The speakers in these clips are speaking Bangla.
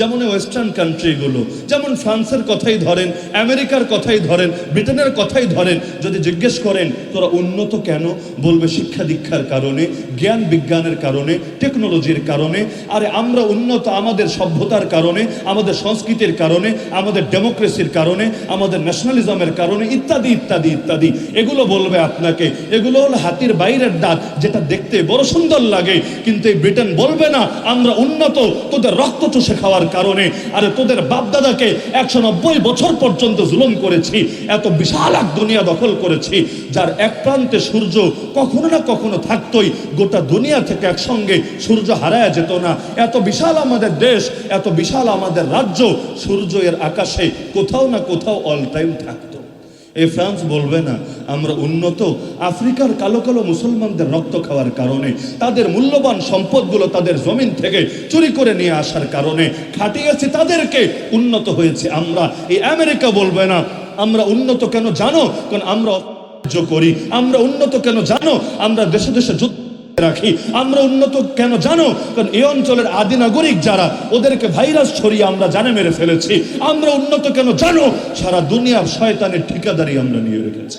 যেমন ওয়েস্টার্ন কান্ট্রিগুলো যেমন ফ্রান্সের কথাই ধরেন, আমেরিকার কথাই ধরেন, ব্রিটেনের কথাই ধরেন, যদি জিজ্ঞেস করেন, তোরা উন্নত কেন? বলবে শিক্ষা দীক্ষার কারণে, জ্ঞান বিজ্ঞানের কারণে টেকনোলজির কারণে, আরে আমরা উন্নত আমাদের সভ্যতার কারণে, আমাদের সংস্কৃতির কারণে, আমাদের ডেমোক্রেসির কারণে, আমাদের ন্যাশনালিজমের কারণে, ইত্যাদি ইত্যাদি ইত্যাদি। এগুলো বলবে আপনাকে, এগুলো হলো হাতির বাইরের দাঁত, যেটা দেখতে বড় সুন্দর লাগে, কিন্তু এই ব্রিটেন বলবে না, আমরা উন্নত, তোদের রক্ত চষে খাওয়ার কারণে আর তোদের বাপদাদাকে একশো নব্বই বছর পর্যন্ত জুলুম করেছি, এত বিশাল এক দুনিয়া দখল করেছি, যার এক প্রান্তে সূর্য কখনো না কখনো থাকতোই, গোটা দুনিয়া থেকে একসঙ্গে সূর্য হারায় যেত না। এত বিশাল আমাদের দেশ, এত বিশাল আমাদের রাজ্য, সূর্য এর আকাশে কোথাও না কোথাও অল টাইম থাকতো। এই ফ্রান্স বলবে না। আমরা উন্নত। আফ্রিকার কালো কালো মুসলমানদের রক্ত খাওয়ার কারণে, তাদের মূল্যবান সম্পদগুলো তাদের জমিন থেকে চুরি করে নিয়ে আসার কারণে খাটিয়েছি তাদেরকে। উন্নত হয়েছে আমরা। এই আমেরিকা বলবে না, আমরা উন্নত কেন জানো? কারণ আমরা করি। আমরা উন্নত কেন জানো? আমরা দেশে দেশে যুদ্ধ রাখি। আমরা উন্নত কেন জানো? কারণ এই অঞ্চলের আদি নাগরিক যারা, ওদেরকে ভাইরাস ছড়িয়ে আমরা জানে মেরে ফেলেছি। আমরা উন্নত কেন জানো? সারা দুনিয়ার শয়তানের ঠিকাদারি আমরা নিয়ে রেখেছি।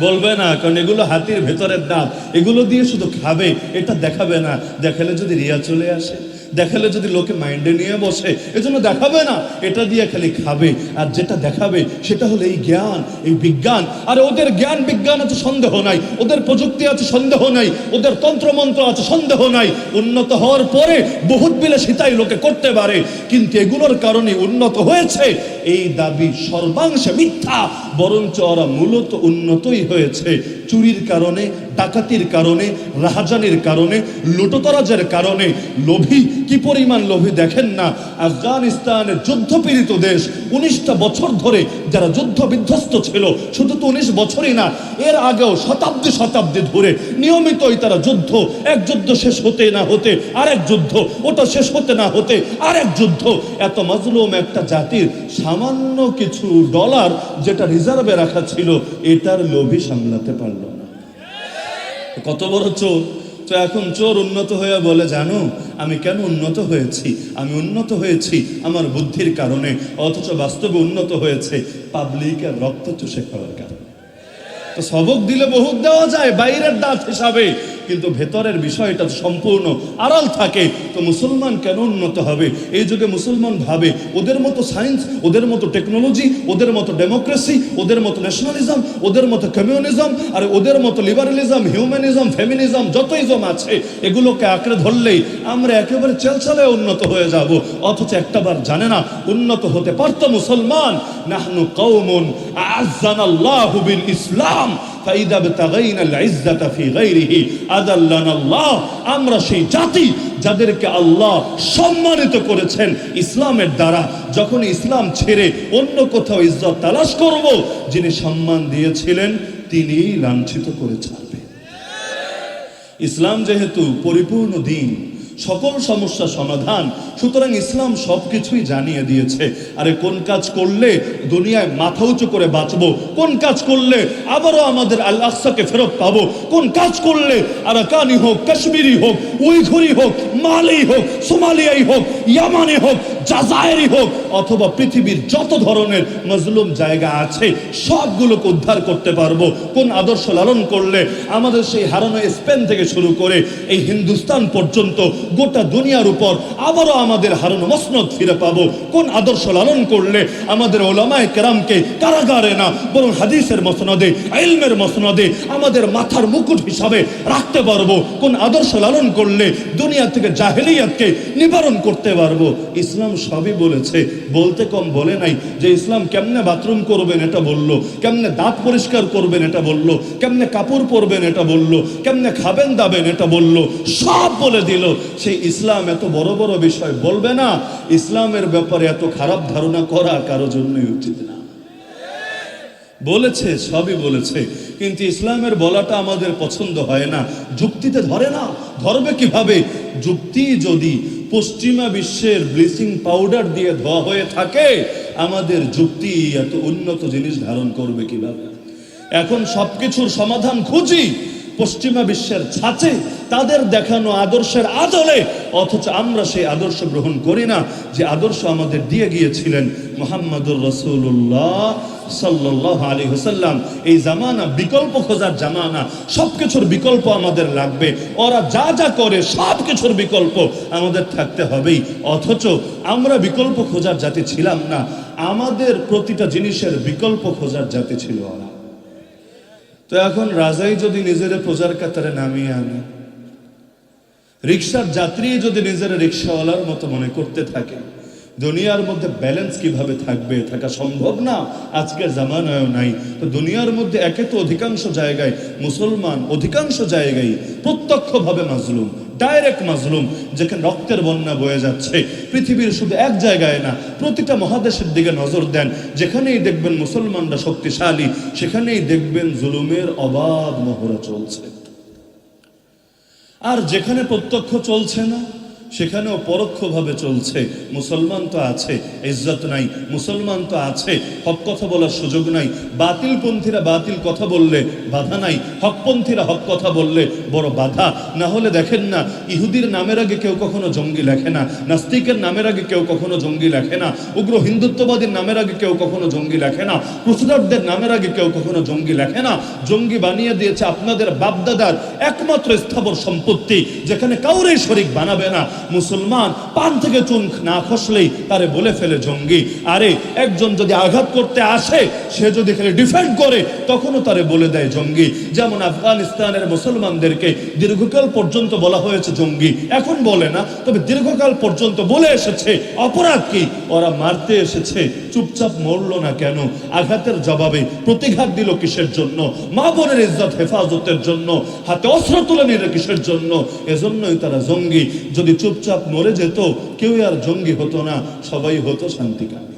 বলবে না, কারণ এগুলো হাতির ভেতরের দাঁত। এগুলো দিয়ে শুধু খাবে, এটা দেখাবে না। দেখালে যদি রিয়া চলে আসে? দেখালে যদি লোকে মাইন্ডে নিয়ে বসে, এজন্য দেখাবে না, এটা দিয়ে খালি খাবে। আর যেটা দেখাবে, সেটা হলো এই জ্ঞান, এই বিজ্ঞান। আর ওদের জ্ঞান বিজ্ঞান আছে, সন্দেহ নাই। ওদের প্রযুক্তি আছে, সন্দেহ নাই। ওদের তন্ত্রমন্ত্র আছে, সন্দেহ নাই। উন্নত হওয়ার পরে বহুত বিলাসিতাই লোকে করতে পারে। কিন্তু এগুলোর কারণে উন্নত হয়েছে। এই দাবি সর্বাংশে মিথ্যা। বরঞ্চ ওরা মূলত উন্নতই হয়েছে। চুরির কারণে, ডাকাতির কারণে, রাহাজানির কারণে, লুটোতরাজের কারণে। লোভী, কি পরিমাণ লোভী দেখেন না। আফগানিস্তানের যুদ্ধপীড়িত দেশ। উনিশটা বছর ধরে যারা যুদ্ধ বিধ্বস্ত ছিল, শুধু তো উনিশ বছরই না, এর আগেও শতাব্দী শতাব্দী ধরে নিয়মিতই তারা যুদ্ধ। এক যুদ্ধ শেষ হতে না হতে, আরেক যুদ্ধ। ওটা শেষ হতে না হতে, আরেক যুদ্ধ। এত মজলুম একটা জাতির সামান্য কিছু ডলার যেটা রিজার্ভে রাখা ছিল, এটার লোভী সামলাতে পারল না। কত বড় চোর। তো এখন চোর উন্নত হয়ে বলে, জানো, আমি কেন উন্নত হয়েছি? আমি উন্নত হয়েছি আমার বুদ্ধির কারণে, অথচ বাস্তবে উন্নত হয়েছে পাবলিকের রক্ত চুষে খাওয়ার কারণে। তো সবক দিলে বহুত দেওয়া যায়, বাইরের দাঁত হিসাবে। কিন্তু ভেতরের বিষয়টা সম্পূর্ণ আড়াল থাকে। তো মুসলমান কেন উন্নত হবে? এই যুগে মুসলমান ভাবে ওদের মতো সায়েন্স ওদের মতো টেকনোলজি ওদের মতো ডেমোক্রেসি ওদের মতো ন্যাশনালিজম ওদের মতো কমিউনিজম আর ওদের মতো লিবারালিজম হিউম্যানিজম ফেমিনিজম যত ইজম আছে, এগুলোকে আঁকড়ে ধরলেই আমরা একেবারে চেলচালে উন্নত হয়ে যাব। অথচ একটাবার জানে না, উন্নত হতে পারতো মুসলমান? নাহনু কৌমুন আজানাল্লাহু বিল ইসলাম। আমরা সেই জাতি যাদেরকে আল্লাহ সম্মানিত করেছেন ইসলামের দ্বারা। যখন ইসলাম ছেড়ে অন্য কোথাও ইজ্জত তালাশ করব, যিনি সম্মান দিয়েছিলেন তিনি লাঞ্ছিত করে ছাড়বে ইসলাম যেহেতু পরিপূর্ণ দিন সকল সমস্যা সমাধান। সুতরাং ইসলাম সব কিছুই জানিয়ে দিয়েছে। আরে কোন কাজ করলে দুনিয়ায় মাথা উঁচু করে বাঁচবো? কোন কাজ করলে আবারও আমাদের আল্লাহকে ফেরত পাবো? কোন কাজ করলে আরাকানি হোক, কাশ্মীরি হোক, উইঘুরি হোক, মালি হোক, সোমালিয়াই হোক, ইয়ামানি হোক জাজায়েরি হোক, অথবা পৃথিবীর যত ধরনের মজলুম জায়গা আছে, সবগুলোকে উদ্ধার করতে পারব। কোন আদর্শ লালন করলে আমাদের সেই হারানো স্পেন থেকে শুরু করে এই হিন্দুস্তান পর্যন্ত গোটা দুনিয়ার উপর আবারও আমাদের হারানো মসনদ ফিরে পাবো। কোন আদর্শ লালন করলে আমাদের ওলামায় কেরামকে কারাগারে না, বরং হাদিসের মসনদে আইলমের মসনদে আমাদের মাথার মুকুট হিসাবে রাখতে পারব। কোন আদর্শ লালন করলে দুনিয়া থেকে জাহেলিয়াতকে নিবারণ করতে পারব। ইসলাম সবই বলেছে। বলতে কম বলে নাই যে ইসলাম কেমনে বাথরুম করবেন এটা বলল, কেমনে দাঁত পরিষ্কার করবেন এটা বলল, কেমনে কাপড় পরবেন এটা বলল, কেমনে খাবেন দাবেন এটা বলল, সব বলে দিল। সেই ইসলাম এত বড় বড় বিষয় বলবে না, ইসলামের ব্যাপারে এত খারাপ ধারণা করা কারও জন্যই উচিত না। বলেছে, সবই বলেছে, কিন্তু ইসলামের বলাটা আমাদের পছন্দ হয় না। যুক্তিতে ধরে না ধরবে কীভাবে? যুক্তি যদি পশ্চিমা বিশ্বের ব্লিচিং পাউডার দিয়ে ধোয়া হয়ে থাকে, আমাদের যুক্তি এত উন্নত জিনিস ধারণ করবে কীভাবে? এখন সবকিছুর সমাধান খুঁজি, পশ্চিমা বিশ্বের ছাঁচে, তাদের দেখানো আদর্শের আদলে, অথচ আমরা সেই আদর্শ গ্রহণ করি না, যে আদর্শ আমাদের দিয়ে গিয়েছিলেন মোহাম্মদুর রসুল্লাহ সাল্লাহ আলী হুসাল্লাম এই জামানা, বিকল্প খোঁজার জামানা সব কিছুর বিকল্প আমাদের লাগবে। ওরা যা যা করে সব কিছুর বিকল্প আমাদের থাকতে হবেই। অথচ আমরা বিকল্প খোঁজার জাতি ছিলাম না। আমাদের প্রতিটা জিনিসের বিকল্প খোঁজার জাতি ছিল ওরা। তো এখন রাজাই যদি নিজের প্রজার কাতারে নামিয়ে আনে, রিক্সার যাত্রী যদি নিজের রিক্সাওয়ালার মতো মনে করতে থাকে দুনিয়ার মধ্যে ব্যালেন্স কীভাবে থাকবে? থাকা সম্ভব না? আজকের জামানায় নাই। তো দুনিয়ার মধ্যে একে তো অধিকাংশ জায়গায় মুসলমান, অধিকাংশ জায়গায় প্রত্যক্ষভাবে মাজলুম ডাইরেক্ট মাজলুম, যেখানে রক্তের বন্যা বয়ে যাচ্ছে। পৃথিবীর শুধু এক জায়গায় না, প্রতিটা মহাদেশের দিকে নজর দেন। যেখানেই দেখবেন মুসলমানরা শক্তিশালী, সেখানেই দেখবেন জুলুমের অবাধ মহড়া চলছে। আর যেখানে প্রত্যক্ষ চলছে না সেখানেও পরোক্ষভাবে চলছে। মুসলমান তো আছে, ইজ্জত নাই। মুসলমান তো আছে, হক কথা বলার সুযোগ নাই। বাতিলপন্থীরা বাতিল কথা বললে বাধা নাই। হকপন্থীরা হক কথা বললে বড় বাধা। না হলে দেখেন না, ইহুদির নামের আগে কেউ কখনো জঙ্গি লেখে না। নাস্তিকের নামের আগে কেউ কখনো জঙ্গি লেখে না। উগ্র হিন্দুত্ববাদীর নামের আগে কেউ কখনো জঙ্গি লেখে না। ক্রুসেডারদের নামের আগে কেউ কখনো জঙ্গি লেখে না। জঙ্গি বানিয়ে দিয়েছে আপনাদের বাপদাদার একমাত্র স্থাবর সম্পত্তি, যেখানে কাউরেই শরিক বানাবে না। মুসলমান পান থেকে চুন না খসলেই তারে বলে ফেলে জঙ্গি। আরে, একজন যদি আঘাত করতে আসে, সে যদি খালি ডিফেন্ড করে, তখনও তারে বলে দেয় জঙ্গি। যেমন আফগানিস্তানের মুসলমানদেরকে দীর্ঘকাল পর্যন্ত বলা হয়েছে জঙ্গি। এখন বলে না, তবে দীর্ঘকাল পর্যন্ত বলে এসেছে, অপরাধ কি? ওরা মারতে এসেছে। চুপচাপ মরলো না কেন? আঘাতের জবাবে প্রতিঘাত দিল কিসের জন্য? মা বোনের ইজ্জত, হেফাজতের জন্য? হাতে অস্ত্র তুলে নিল কিসের জন্য? এজন্যই তারা জঙ্গি। যদি চুপচাপ মরে যেত, কেউ আর জঙ্গি হতো না, সবাই হতো শান্তিকামী।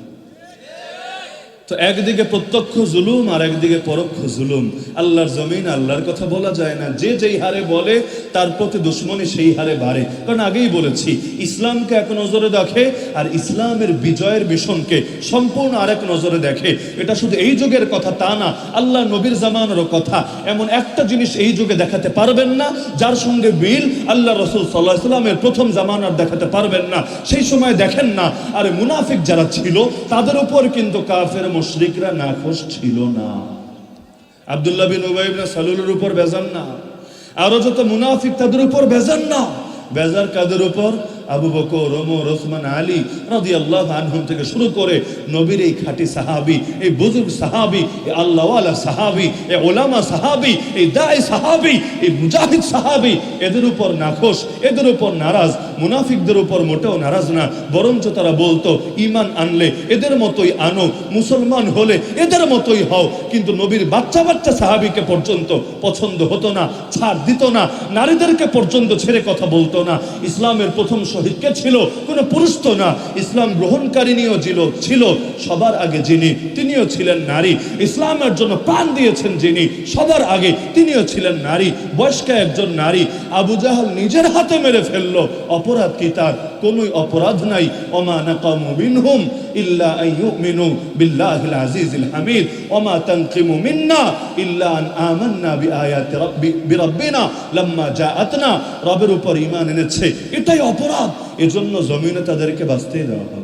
তো একদিকে প্রত্যক্ষ জুলুম আর একদিকে পরোক্ষ জুলুম। আল্লাহর জমিন, আল্লাহর কথা বলা যায় না। যে যেই হারে বলে, তার প্রতি দুশ্মনী সেই হারে বাড়ে। কারণ আগেই বলেছি, ইসলামকে এক নজরে দেখে আর ইসলামের বিজয়ের মিশনকে সম্পূর্ণ আরেক নজরে দেখে। এটা শুধু এই যুগের কথা, তা না আল্লাহ নবীর জামানেরও কথা। এমন একটা জিনিস এই যুগে দেখাতে পারবেন না, যার সঙ্গে মিল আল্লাহ রসুল সাল্লাহ ইসলামের প্রথম জামানার দেখাতে পারবেন না। সেই সময় দেখেন না, আর মুনাফিক যারা ছিল, তাদের উপর কিন্তু কাফের মুশরিকরা নাখোশ ছিল না। আবদুল্লাহ বিন উবাইবনা সালুলের উপর বেজান না। আরও যত মুনাফিক তাদের উপর বেজান না। বেজার কাদের উপর? আবু বকর, ওমর, ওসমান, আলী রাদিয়াল্লাহু আনহুম থেকে শুরু করে নবীর এই খাঁটি সাহাবি, এই বুজুর্গ সাহাবী, এই আল্লাহওয়ালা সাহাবী, এই ওলামা সাহাবী, এই দায় সাহাবী, এই মুজাহিদ সাহাবী, এদের উপর নাখোশ, এদের উপর নারাজ। মুনাফিকদের উপর মোটেও নারাজ না, বরঞ্চ তারা বলতো ইমান আনলে এদের মতোই আনো, মুসলমান হলে এদের মতোই হও। কিন্তু নবীর বাচ্চা বাচ্চা সাহাবীকে পর্যন্ত পছন্দ হতো না, ছাড় দিত না, নারীদেরকে পর্যন্ত ছেড়ে কথা বলতো না। ইসলামের প্রথম শহীদ কে ছিল, কোনো পুরুষ তো না। ইসলাম গ্রহণকারিনীও ছিল ছিল, সবার আগে যিনি, তিনিও ছিলেন নারী। ইসলামের জন্য প্রাণ দিয়েছেন যিনি, সবার আগে তিনিও ছিলেন নারী। বয়স্ক একজন নারী, আবু জাহাল নিজের হাতে মেরে ফেলল। অপরাধ কি তার? কোনোই অপরাধ নাই। ওমা এটাই অপরাধ। এজন্য জমিনে তাদেরকে বাঁচতেই দেওয়া হবে।